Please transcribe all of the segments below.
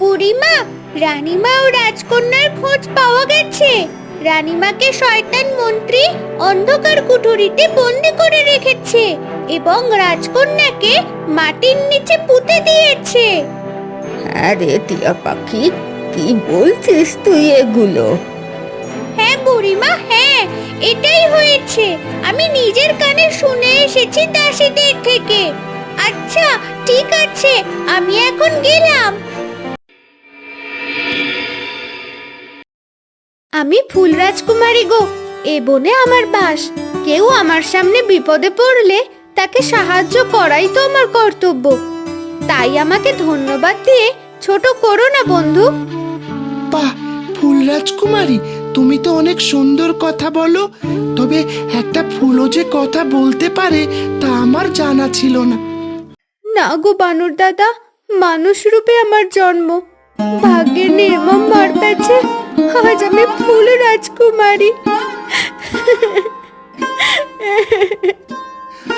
বুড়িমা রানীমা ও রাজকন্যার খোঁজ পাওয়া গেছে। রানীমাকে শয়তান মন্ত্রী অন্ধকার কুঠুরিতে বন্দি করে রেখেছে এবং রাজকন্যাকে মাটির নিচে পুঁতে দিয়েছে। হ্যাঁ রে টিয়া পাখি কি বলছিস তুই এগুলো? হ্যাঁ বুড়িমা হ্যাঁ এটাই হয়েছে। আমি নিজের কানে শুনে এসেছি দাসীদের থেকে। আচ্ছা ঠিক আছে আমি এখন গেলাম। আমি ফুল রাজকুমারী গো। এ বনে আমার বাস। কেউ আমার সামনে বিপদে পড়লে তাকে সাহায্য করাই তো আমার কর্তব্য। তাই আমাকে ধন্যবাদ দিয়ে ছোট করো না বন্ধু। বাহ ফুল রাজকুমারী তুমি তো অনেক সুন্দর কথা বলো। তবে একটা ফুলও যে কথা বলতে পারে তা আমার জানা ছিল না। না গো বানর দাদা মানুষ রূপে আমার জন্ম। ভাগ্যের নির্মম মার পেছে আজ আমি ফুল রাজকুমারী।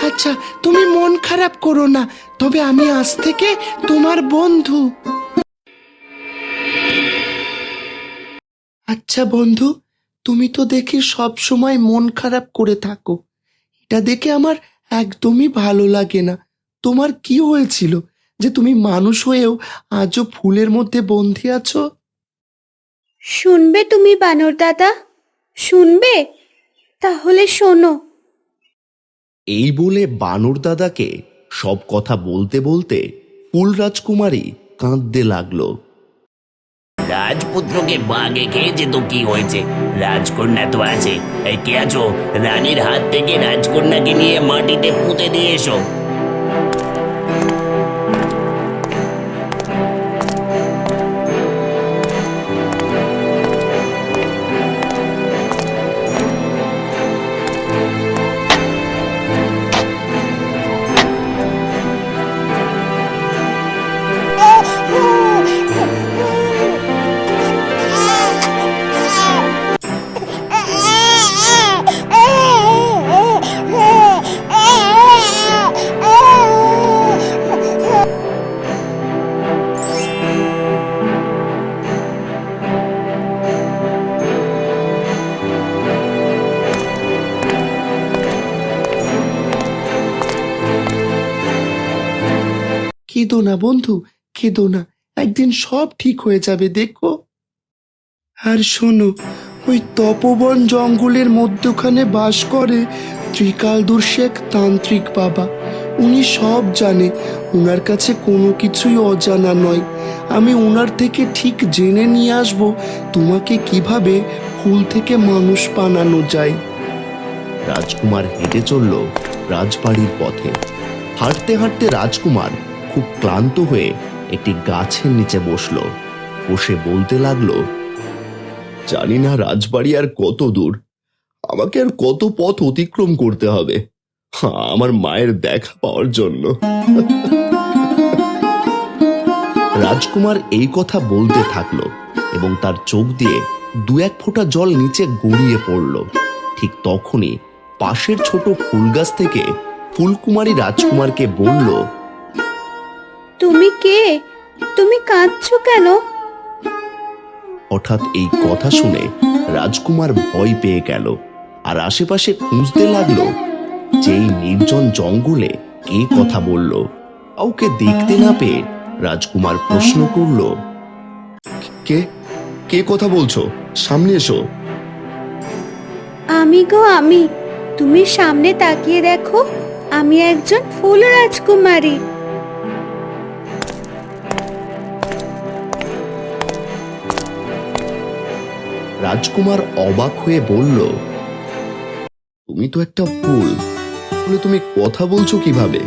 আচ্ছা তুমি মন খারাপ করো না, তবে আমি আজ থেকে তোমার বন্ধু। আচ্ছা বন্ধু, তুমি তো দেখি সব সময় মন খারাপ করে থাকো। এটা দেখে আমার একদমই ভালো লাগে না। তোমার কি হয়েছিল যে তুমি মানুষ হয়েও আজও ফুলের মধ্যে বন্দি আছো? শুনবে তুমি বানর দাদা? শুনবে? তাহলে শোনো। এই বলে বানর দাদাকে সব কথা বলতে বলতে ফুল রাজকুমারী কাঁদতে লাগল। রাজপুত্রকে বাঘে খেয়েছে তো কি হয়েছে? রাজকন্যা তো আছে। এই কে আছো? রানীর হাত থেকে রাজকন্যাকে নিয়ে মাটিতে পুঁতে দিয়ে এসো। কেঁদো না বন্ধু, কেঁদো না। একদিন সব ঠিক হয়ে যাবে, দেখো। আর শোনো, ওই তপবন জঙ্গলের মধ্যখানে বাস করে ত্রিকালদূর শেখ তান্ত্রিক বাবা। উনি সব জানে ওনার কাছে কোনো কিছুই অজানা নয়। আমি ওনার থেকে ঠিক জেনে নিয়ে আসব তোমাকে কীভাবে ফুল থেকে মানুষ বানানো যায়। রাজকুমার হেঁটে চলল রাজবাড়ির পথে। হাঁটতে হাঁটতে রাজকুমার খুব ক্লান্ত হয়ে একটি গাছের নিচে বসল। বসে বলতে লাগল, জানি না রাজবাড়ি আর কত দূর। আমাকে আর কত পথ অতিক্রম করতে হবে। আমার মায়ের দেখা পাওয়ার জন্য। রাজকুমার এই কথা বলতে থাকল এবং তার চোখ দিয়ে দু এক ফোঁটা জল নিচে গড়িয়ে পড়ল। ঠিক তখনই পাশের ছোট ফুল গাছ থেকে ফুলকুমারী রাজকুমারকে বলল তুমি কে? তুমি কাঁদছো কেন? হঠাৎ এই কথা শুনে রাজকুমার ভয় পেয়ে গেল আর আশেপাশে খুঁজতে লাগল যে এই নির্জন জঙ্গলে কে কথা বলল। কাউকে দেখতে না পেয়ে রাজকুমার প্রশ্ন করল কে? কে কথা বলছো? সামনে এসো। আমি গো আমি। তুমি সামনে তাকিয়ে দেখো আমি একজন ফুল রাজকুমারী। রাজকুমার অবাক হয়ে বলল তুমি তো একটা ফুল তাহলে তুমি কথা বলছো কীভাবে?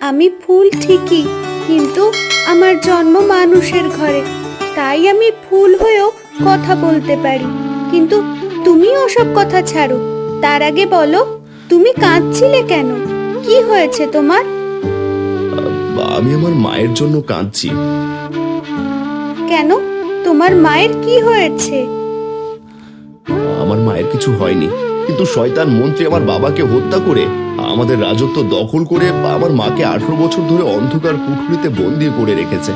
আমি ফুল ঠিকই কিন্তু আমার জন্ম মানুষের ঘরে। তাই আমি ফুল হয়েও কথা বলতে পারি। কিন্তু তুমি ওসব কথা ছাড়ো। তার আগে বলো তুমি কাঁদছিলে কেন? কি হয়েছে তোমার? আমি আমার মায়ের জন্য কাঁদছি। কেন? তোমার মায়ের কি হয়েছে? আমার মায়ের কিছু হয়নি কিন্তু শয়তান মন্ত্রী আমার বাবাকে হত্যা করে আমাদের রাজত্ব দখল করে আমার মাকে আঠারো বছর ধরে অন্ধকার কুঠুরিতে বন্দি করে রেখেছে।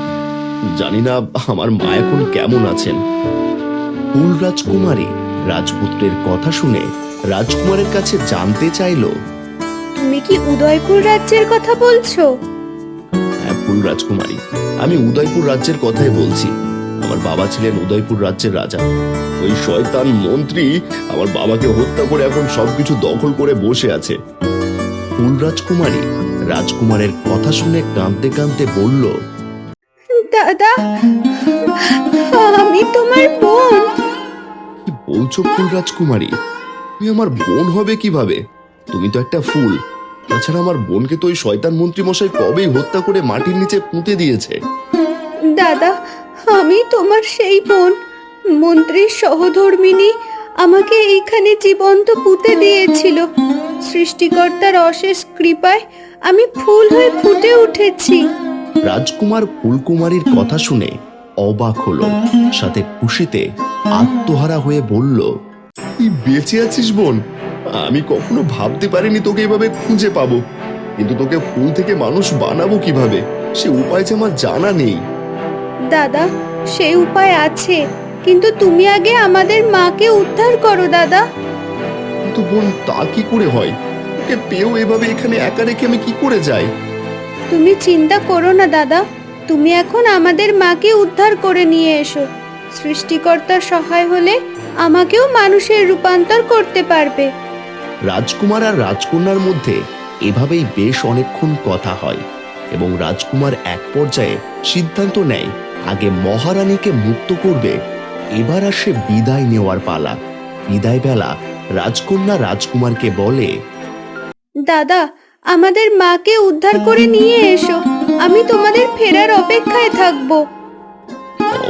জানি না আমার মা এখন কেমন আছেন। ফুল রাজকুমারী রাজপুত্রের কথা শুনে রাজকুমারের কাছে জানতে চাইলো তুমি কি উদয়পুর রাজ্যের কথা বলছো? হ্যাঁ ফুল রাজকুমারী আমি উদয়পুর রাজ্যের কথাই বলছি। আমার বাবা ছিলেন উদয়পুর রাজ্যের রাজা। ওই শয়তান মন্ত্রী আমার বাবাকে হত্যা করে এখন সবকিছু দখল করে বসে আছে। ফুল রাজকুমারী রাজকুমারের কথা শুনে কাঁদতে কাঁদতে বলল দাদা আমি তোমার বোন। কি বলছো ফুল রাজকুমারী? তুমি আমার বোন হবে কীভাবে? তুমি তো একটা ফুল। তাছাড়া আমার বোনকে তো ওই শয়তান মন্ত্রী মশাই কবেই হত্যা করে মাটির নিচে পুঁতে দিয়েছে। দাদা, আমি তোমার সেই বোন মন্ত্রীর সহধর্মিনী, আমাকে এইখানে জীবন্ত পুঁতে দিয়েছিল। সৃষ্টিকর্তার অশেষ কৃপায় আমি ফুল হয়ে ফুটে উঠেছি। রাজকুমার ফুলকুমারীর কথা শুনে অবাক হলো, সাথে খুশিতে আত্মহারা হয়ে বলল তুই বেঁচে আছিস বোন? আমি কখনো ভাবতে পারিনি তোকে এভাবে খুঁজে পাবো। কিন্তু তোকে ফুল থেকে মানুষ বানাবো কীভাবে? সে উপায় যে আমার জানা নেই। দাদা সেই উপায় আছে কিন্তু তুমি আগে আমাদের মাকে উদ্ধার করো দাদা। কিন্তু বোন তা কি করে হয়? ওকে পেয়েও এভাবে এখানে একা রেখে আমি কি করে যাই? তুমি চিন্তা করো না দাদা। তুমি এখন আমাদের মাকে উদ্ধার করে নিয়ে এসো। সৃষ্টিকর্তার সহায় হলে আমাকেও মানুষের রূপান্তর করতে পারবে। রাজকুমার আর রাজকন্যার মধ্যে এভাবেই বেশ অনেকক্ষণ কথা হয় এবং রাজকুমার এক পর্যায়ে সিদ্ধান্ত নেয় আগে মহারানীকে মুক্ত করবে এবার আসে বিদায় নেওয়ার পালা। বিদায় বেলা রাজকন্যা রাজকুমারকে বলে দাদা আমাদের মাকে উদ্ধার করে নিয়ে এসো আমি তোমাদের ফেরার অপেক্ষায় থাকব।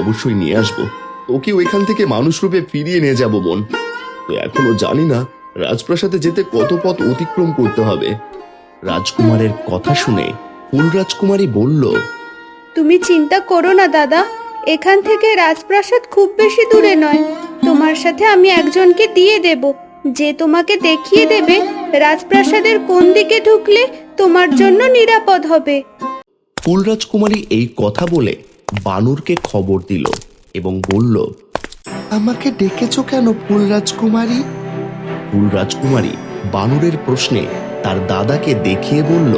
অবশ্যই নিয়ে আসব। ওকে ওইখান থেকে মানুষ রূপে ফিরিয়ে নিয়ে যাব বোন। তো এখনও জানি না রাজপ্রাসাদে যেতে কত পথ অতিক্রম করতে হবে। রাজকুমারের কথা শুনে ফুল রাজকুমারী বলল তুমি চিন্তা করো না দাদা। এখান থেকে রাজপ্রাসাদ খুব বেশি দূরে নয়। তোমার সাথে আমি একজনকে দিয়ে দেব। যে তোমাকে দেখিয়ে দেবে রাজপ্রাসাদের কোন দিকে ঢুকলে তোমার জন্য নিরাপদ হবে। ফুল রাজকুমারী এই কথা বলে বানরকে খবর দিল এবং বলল আমাকে ডেকেছো কেন ফুল রাজকুমারী ফুল রাজকুমারী বানরের প্রশ্নে তার দাদাকে দেখিয়ে বলল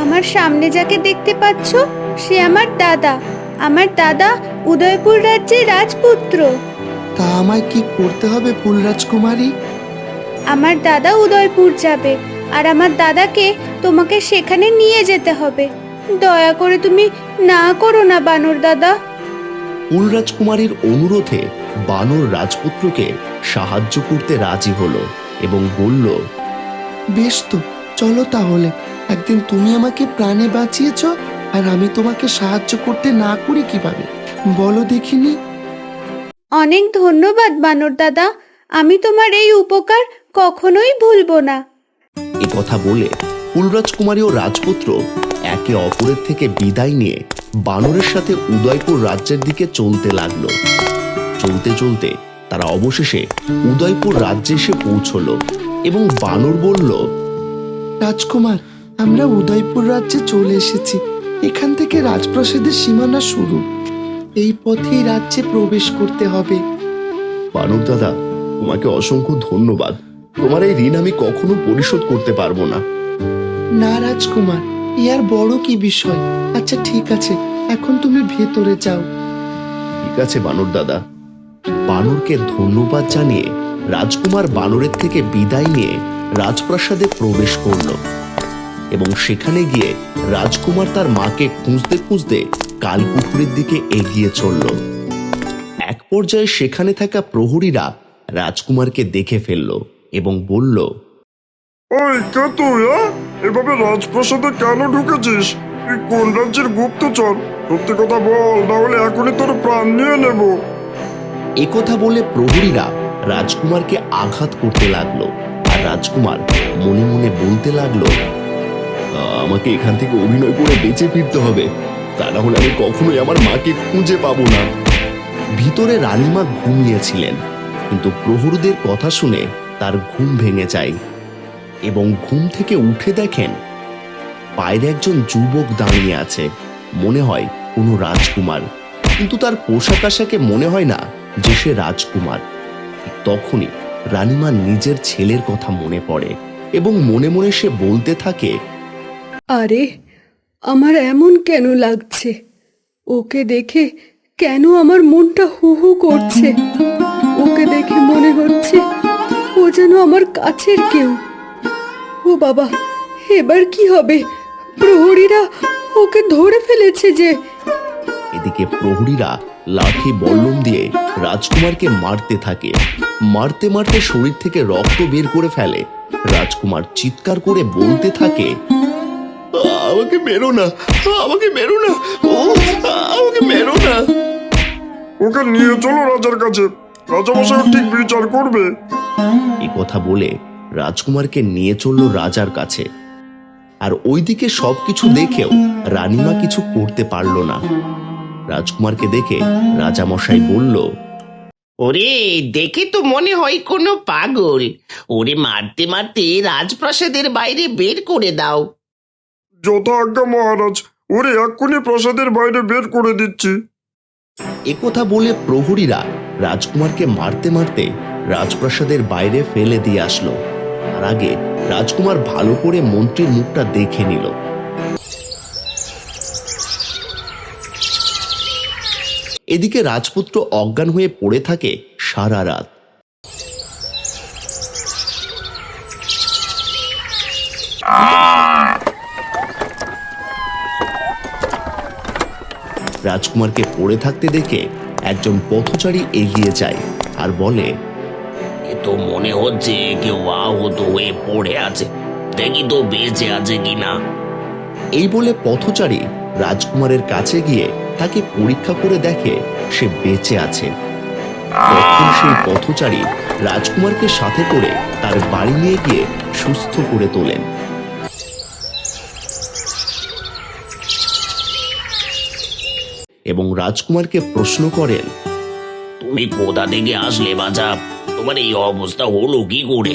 আমার সামনে যাকে দেখতে পাচ্ছ সে আমার দাদা। আমার দাদা উদয়পুর রাজ্যের রাজপুত্র। তা আমায় কি করতে হবে ফুল রাজকুমারী? আমার দাদা উদয়পুর যাবে আর আমার দাদাকে তোমাকে সেখানে নিয়ে যেতে হবে। দয়া করে তুমি না করো না বানর দাদা। ফুল রাজকুমারীর অনুরোধে বানর রাজপুত্রকে সাহায্য করতে রাজি হলো এবং বলল বেশ তো চলো তাহলে। একদিন তুমি আমাকে প্রাণে বাঁচিয়েছো আর আমি তোমাকে সাহায্য করতে না করি কীভাবে? বলো দেখিনি। অনেক ধন্যবাদ বানর দাদা। আমি তোমার এই উপকার কখনোই ভুলবো না। এ কথা বলে ফুলরাজকুমারী ও রাজপুত্র একে অপরের থেকে বিদায় নিয়ে বানরের সাথে উদয়পুর রাজ্যের দিকে চলতে লাগল। চলতে চলতে তারা অবশেষে উদয়পুর রাজ্যে এসে পৌঁছলো এবং বানর বলল রাজকুমার আমরা উদয়পুর রাজ্যে চলে এসেছি। এখান থেকে রাজপ্রাসাদের সীমানা শুরু। এই পথেই রাজ্যে প্রবেশ করতে হবে। বানর দাদা তোমাকে অসংখ্য ধন্যবাদ। তোমার এই ঋণ আমি কখনো পরিশোধ করতে পারব না। না রাজকুমার এ আর বড় কি বিষয়? আচ্ছা ঠিক আছে এখন তুমি ভেতরে যাও। ঠিক আছে বানর দাদা। বানরকে ধন্যবাদ জানিয়ে রাজকুমার বানরের থেকে বিদায় নিয়ে রাজপ্রাসাদে প্রবেশ করল। এবং সেখানে গিয়ে রাজকুমার তার মাকে খুঁজতে খুঁজতে কালপুকুরের দিকে এগিয়ে চলল। এক পর্যায়ে সেখানে থাকা প্রহরীরা রাজকুমারকে দেখে ফেলল এবং বলল ওই কে তুই হ্যাঁ? এভাবে রাজপ্রাসাদে কেন ঢুকেছিস? তুই কোন রাজ্যের গুপ্তচর? সত্যি কথা বল না হলে এখনই তোর প্রাণ নিয়ে নেব। একথা বলে প্রহরীরা রাজকুমারকে আঘাত করতে লাগল। আর রাজকুমার মনে মনে বলতে লাগল আমাকে এখান থেকে অভিনয় করে বেঁচে ফিরতে হবে। তা না হলে আমি কখনোই আমার মাকে খুঁজে পাবো না। ভিতরে রানীমা ঘুমিয়েছিলেন, কিন্তু প্রহরীদের কথা শুনে তার ঘুম ভেঙে যায় এবং ঘুম থেকে উঠে দেখেন বাইরে একজন যুবক দাঁড়িয়ে আছে, মনে হয় কোনো রাজকুমার। কিন্তু তার পোশাক আশাকে মনে হয় না যে সে রাজকুমার। তখনই রানীমা নিজের ছেলের কথা মনে পড়ে এবং মনে মনে সে বলতে থাকে আরে, আমার এমন কেন লাগছে? ওকে দেখে কেন আমার মনটা হু হু করছে? ওকে দেখে মনে হচ্ছে ও যেন আমার কাছের কেউ। ও বাবা, এবার কি হবে? প্রহরীরা ওকে ধরে ফেলেছে যে। এদিকে প্রহরীরা লাঠি, বল্লম দিয়ে রাজকুমারকে মারতে থাকে। মারতে মারতে শরীর থেকে রক্ত বের করে ফেলে। রাজকুমার চিৎকার করে বলতে থাকে আমাকে মেরো না। আমাকে মেরো না। আমাকে মেরো না। ওকে নিয়ে চলো রাজার কাছে। রাজামশাই ঠিক বিচার করবে। এই কথা বলে রাজকুমারকে নিয়ে চলল রাজার কাছে। আর ওইদিকে সবকিছু দেখেও রানীমা কিছু করতে পারল না। রাজকুমারকে দেখে রাজামশাই বলল ওরে দেখে তো মনে হয় কোনো পাগল। ওরে মারতে মারতে রাজপ্রাসাদের বাইরে বের করে দাও। যথা আজ্ঞা মহারাজ ওরে এক্ষুনি প্রাসাদের বাইরে বের করে দিচ্ছি। একথা বলে প্রহরীরা রাজকুমারকে মারতে মারতে রাজপ্রাসাদের বাইরে ফেলে দিয়ে আসলো। তার আগে রাজকুমার ভালো করে মন্ত্রীর মুখটা দেখে নিল। এদিকে রাজপুত্র অজ্ঞান হয়ে পড়ে থাকে সারা রাত। রাজকুমারকে পড়ে থাকতে দেখে একজন পথচারী এগিয়ে যায় আর বলে এ তো মনে হচ্ছে কেউ আহত হয়ে পড়ে আছে। দেখি তো বেঁচে আছে কিনা। এই বলে পথচারী রাজকুমারের কাছে গিয়ে তাকে পরীক্ষা করে দেখে সে বেঁচে আছে। তখন সেই পথচারী রাজকুমারকে সাথে করে তার বাড়ি নিয়ে গিয়ে সুস্থ করে তোলেন। এবং রাজকুমারকে প্রশ্ন করেন তুমি কোথা থেকে আসলে বাজা তোমার এই অবস্থা হলো কি করে?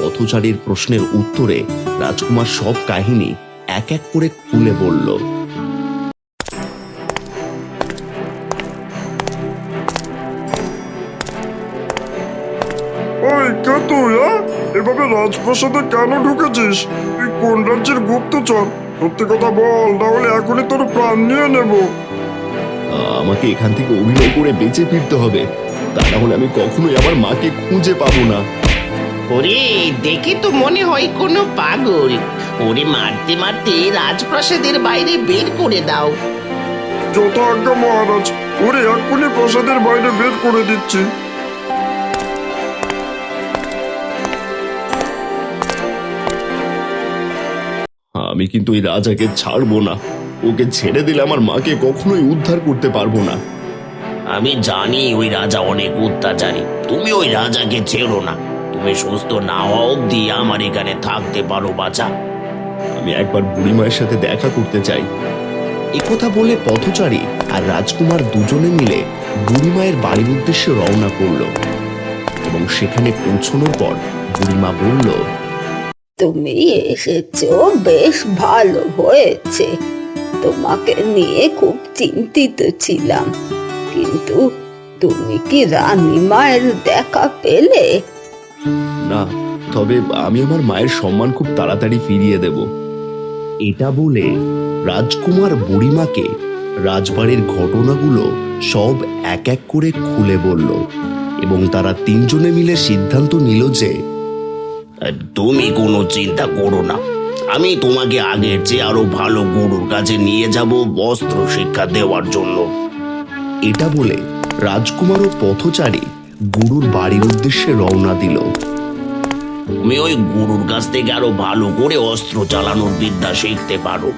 পথচারীর প্রশ্নের উত্তরে রাজকুমার সব কাহিনী এক এক করে খুলে বলল? এভাবে রাজপ্রাসাদে কেন ঢুকেছিস? তুই কোন রাজ্যের গুপ্তচর? সত্যি কথা বল না হলে এখনই তোর প্রাণ নিয়ে নেব। আমাকে এখান থেকে অভিনয় করে বেঁচে ফিরতে হবে। তা না হলে আমি কখনোই আমার মাকে খুঁজে পাবো না। ওরে দেখে তো মনে হয় কোনো পাগল। ওরে মারতে মারতে রাজপ্রাসাদের বাইরে বের করে দাও। যথা আজ্ঞা মহারাজ ওরে এক্ষুনি প্রাসাদের বাইরে বের করে দিচ্ছি। আমি কিন্তু ওই রাজাকে ছাড়বো না। ওকে ছেড়ে দিলে আমার মাকে কখনোই উদ্ধার করতে পারব না। আমি জানি ওই রাজা অনেক অত্যাচারী। তুমি ওই রাজাকে ছেড়ো না। তুমি সুস্থ না হওয়া অব্দি আমার এখানে থাকতে পারো বাছা। আমি একবার বুড়িমায়ের সাথে দেখা করতে চাই। একথা বলে পথচারী আর রাজকুমার দুজনে মিলে বুড়িমায়ের বাড়ির উদ্দেশ্যে রওনা করল এবং সেখানে পৌঁছানোর পর বুড়িমা বলল তুমি এসেছ বেশ ভালো হয়েছে। তোমাকে নিয়ে খুব চিন্তিত ছিলাম। কিন্তু তুমি কি রানী মায়ের দেখা পেলে? না তবে আমি আমার মায়ের সম্মান খুব তাড়াতাড়ি ফিরিয়ে দেব। এটা বলে রাজকুমার বুড়িমাকে রাজবাড়ির ঘটনাগুলো সব এক এক করে খুলে বলল এবং তারা তিনজনে মিলে সিদ্ধান্ত নিল যে তুমি কোনো চিন্তা করো না। আমি তোমাকে আগের চেয়ে আরও ভালো গুরুর কাছে নিয়ে যাব বস্ত্র শিক্ষা দেওয়ার জন্য। এটা বলে রাজকুমার ও পথচারী গুরুর বাড়ির উদ্দেশ্যে রওনা দিল। তুমি ওই গুরুর কাছ থেকে আরও ভালো করে অস্ত্র চালানোর বিদ্যা শিখতে পারো।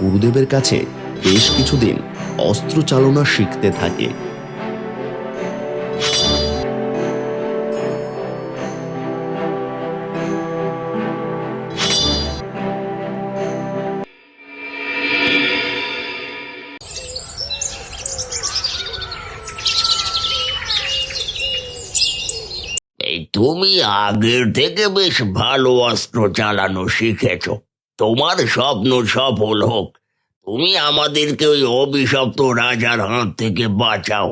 গুরুদেবের কাছে বেশ কিছুদিন অস্ত্র চালনা শিখতে থাকে। তুমি আগের থেকে বেশ ভালো অস্ত্র চালানো শিখেছ। তোমার স্বপ্ন সফল হোক। তুমি আমাদেরকে ওই অভিশপ্ত রাজার হাত থেকে বাঁচাও।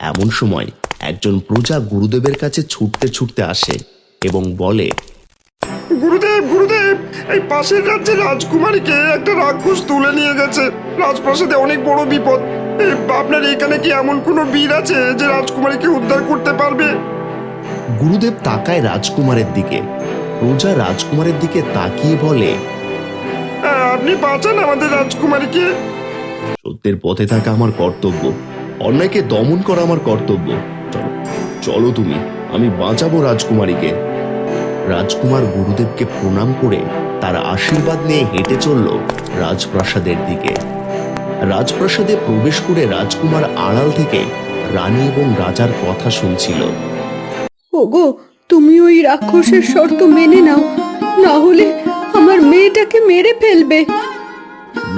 এমন সময় একজন প্রজা গুরুদেবের কাছে ছুটতে ছুটতে আসে এবং বলে, গুরুদেব গুরুদেব, এই পাশের রাজ্যের রাজকুমারীকে একটা রাক্ষস তুলে নিয়ে গেছে। রাজপ্রাসাদে অনেক বড় বিপদ। আপনার এখানে কি এমন কোনো বীর আছে যে রাজকুমারীকে উদ্ধার করতে পারবে? গুরুদেব তাকায় রাজকুমারের দিকে। প্রজা রাজকুমারের দিকে তাকিয়ে বলে আপনি বাঁচান আমাদের রাজকুমারীকে। সত্যের পথে থাকা আমার কর্তব্য অন্যায়কে দমন করা আমার কর্তব্য। চলো চলো তুমি আমি বাঁচাবো রাজকুমারীকে। রাজকুমার গুরুদেবকে প্রণাম করে তার আশীর্বাদ নিয়ে হেঁটে চলল রাজপ্রাসাদের দিকে। রাজপ্রাসাদে প্রবেশ করে রাজকুমার আড়াল থেকে রানী এবং রাজার কথা শুনছিল। ওগো তুমি ওই রাক্ষসের শর্ত মেনে নাও, না হলে আমার মেয়েটাকে মেরে ফেলবে।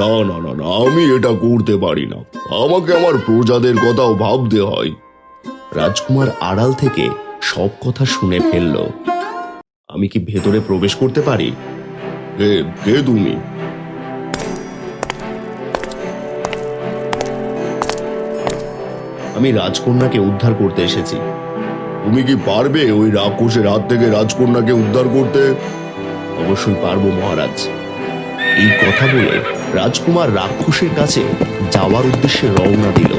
না না না না, আমি এটা করতে পারি না। আমাকে আমার প্রজাদের কথাও ভাবতে হয়। রাজকুমার আড়াল থেকে সব কথা শুনে ফেলল। আমি কি ভেতরে প্রবেশ করতে পারি? কে তুমি? আমি রাজকন্যাকে উদ্ধার করতে এসেছি। তুমি কি পারবে ওই রাক্ষসের হাত থেকে রাজকন্যাকে উদ্ধার করতে? অবশ্যই পারব, মহারাজ। এই কথা বলে রাজকুমার রাক্ষসের কাছে যাওয়ার উদ্দেশ্যে রওনা দিল।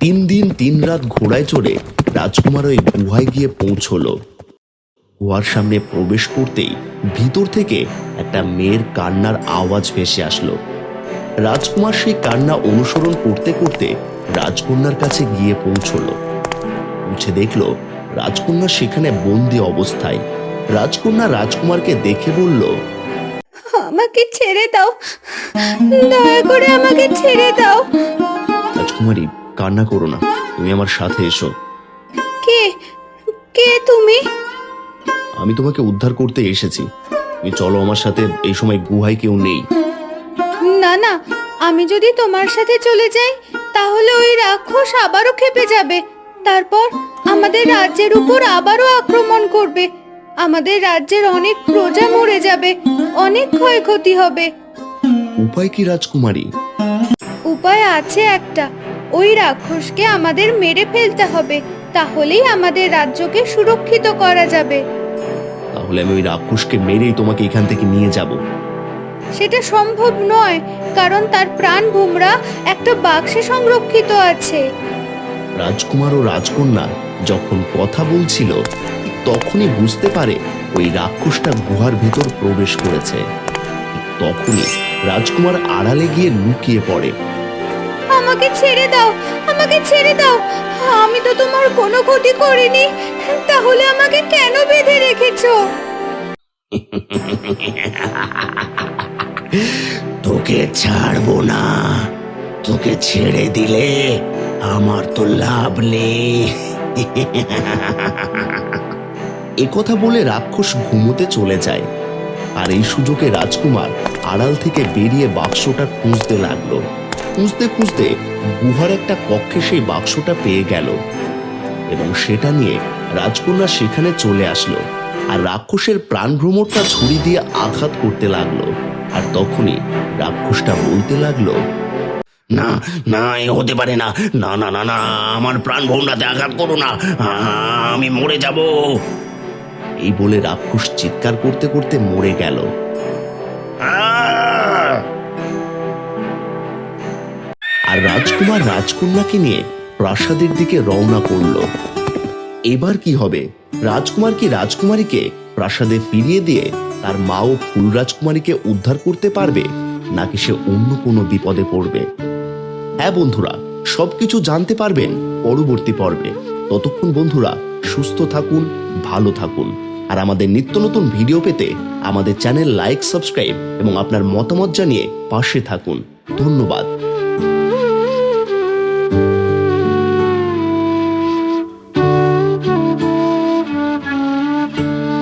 তিন দিন, তিন রাত ঘোড়ায় চড়ে রাজকুমার ওই গুহায় গিয়ে পৌঁছলো। গুহার সামনে প্রবেশ করতেই ভিতর থেকে একটা মেয়ের কান্নার আওয়াজ ভেসে আসলো। রাজকুমার সেই কান্না অনুসরণ করতে করতে রাজকন্যার কাছে গিয়ে পৌঁছলো। পৌঁছে দেখল রাজকন্যা সেখানে বন্দি অবস্থায়। রাজকন্যা রাজকুমারকে দেখে বলল আমাকে ছেড়ে দাও। দয়া করে আমাকে ছেড়ে দাও। রাজকুমারী কান্না করো না। তুমি আমার সাথে এসো। কে? কে তুমি? আমি তোমাকে উদ্ধার করতে এসেছি। তুমি চলো আমার সাথে এই সময় গুহায় কেউ নেই। না না আমি যদি তোমার সাথে চলে যাই তাহলে ওই রাক্ষস আবারও খেপে যাবে। তারপর আমাদের রাজ্যের উপর আবারও আক্রমণ করবে। আমাদের রাজ্যের অনেক প্রজা মরে যাবে অনেক ক্ষয়ক্ষতি হবে। উপায় কি রাজকুমারী? উপায় আছে একটা ওই রাক্ষসকে আমাদের মেরে ফেলতে হবে তাহলেই আমাদের রাজ্যকে সুরক্ষিত করা যাবে। তাহলে আমি ওই রাক্ষসকে মেরেই তোমাকে এখান থেকে নিয়ে যাব। সেটা সম্ভব নয় কারণ তার প্রাণ ভোমরা একটা বাক্সে সংরক্ষিত আছে। রাজকুমার ও রাজকন্যা যখন কথা বলছিল তখনই বুঝতে পারে ওই রাক্ষসটা গুহার ভিতর প্রবেশ করেছে। তখনই রাজকুমার আড়ালে গিয়ে লুকিয়ে পড়ে। আমাকে ছেড়ে দাও আমাকে ছেড়ে দাও। আমি তো তোমার কোনো ক্ষতি করিনি। তাহলে আমাকে কেন বেঁধে রেখেছো? তোকে ছাড়বো না। তোকে ছেড়ে দিলে আমার তো লাভ নেই। কথা বলে রাক্ষস ঘুমোতে চলে যায়। আর এই সুযোগে রাজকুমার আড়াল থেকে বেরিয়ে বাক্সটা খুঁজতে লাগল। খুঁজতে খুঁজতে গুহার একটা কক্ষে সেই বাক্সটা পেয়ে গেল। এবং সেটা নিয়ে রাজকন্যা সেখানে চলে আসলো আর রাক্ষসের প্রাণ ভ্রমরটা ছুরি দিয়ে আঘাত করতে লাগল। আর তখনই রাক্ষসটা বলতে লাগল, না না, এ হতে পারে না। না না না না, আমার প্রাণ ভোমরাতে আঘাত করো না। আমি মরে যাব। এই বলে রাক্ষস চিৎকার করতে করতে মরে গেল! আর রাজকুমার রাজকন্যাকে নিয়ে প্রাসাদের দিকে রওনা করল। এবার কি হবে? রাজকুমার কি রাজকুমারীকে প্রাসাদে ফিরিয়ে দিয়ে তার মা ও ফুল রাজকুমারীকে উদ্ধার করতে পারবে? নাকি সে অন্য কোনো বিপদে পড়বে? হ্যাঁ বন্ধুরা, সবকিছু জানতে পারবেন পরবর্তী পর্বে। ততক্ষণ বন্ধুরা, সুস্থ থাকুন, ভালো থাকুন। আর আমাদের নিত্য নতুন ভিডিও পেতে আমাদের চ্যানেল লাইক, সাবস্ক্রাইব এবং আপনার মতামত জানিয়ে পাশে থাকুন। ধন্যবাদ।